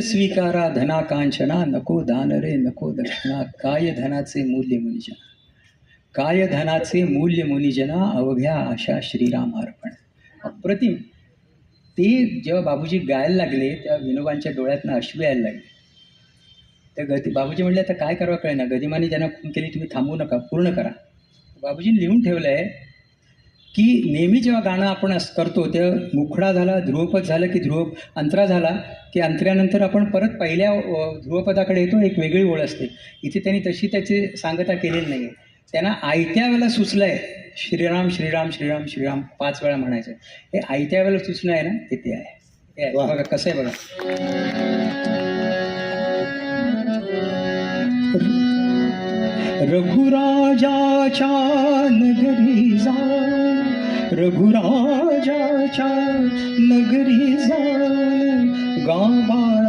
स्वीकारा धनाकांक्षणा नको दान रे नको दक्षिणा. काय धनाचे मूल्य मुनिजना काय धनाचे मूल्य मुनिजना अवघ्या आशा श्रीराम अर्पण अप्रतिम. ते जेव्हा बाबूजी गायला लागले तेव्हा विनोबांच्या डोळ्यातनं अश्रू यायला लागले. तर गती बाबूजी म्हणले आता काय करावं कळेना? गदिमाने ज्यांना खून केली तुम्ही थांबू नका पूर्ण करा. बाबूजीने लिहून ठेवलं आहे की नेहमी जेव्हा गाणं आपण असं करतो तेव्हा मुखडा झाला ध्रुवपद झालं की ध्रुव अंतरा झाला की अंतऱ्यानंतर आपण परत पहिल्या ध्रुवपदाकडे येतो एक वेगळी ओळ असते. इथे त्यांनी तशी त्याची सांगता केलेली नाही आहे त्यांना आयत्या वेळेला सुचलं आहे श्रीराम श्रीराम श्रीराम श्रीराम पाच वेळा म्हणायचं. हे आयत्या वेळेला सुचणं आहे ना ते ते आहे. बघा कसं आहे बघा. रघुराजाच्या नगरी रघुराजाच्या नगरी जा गावा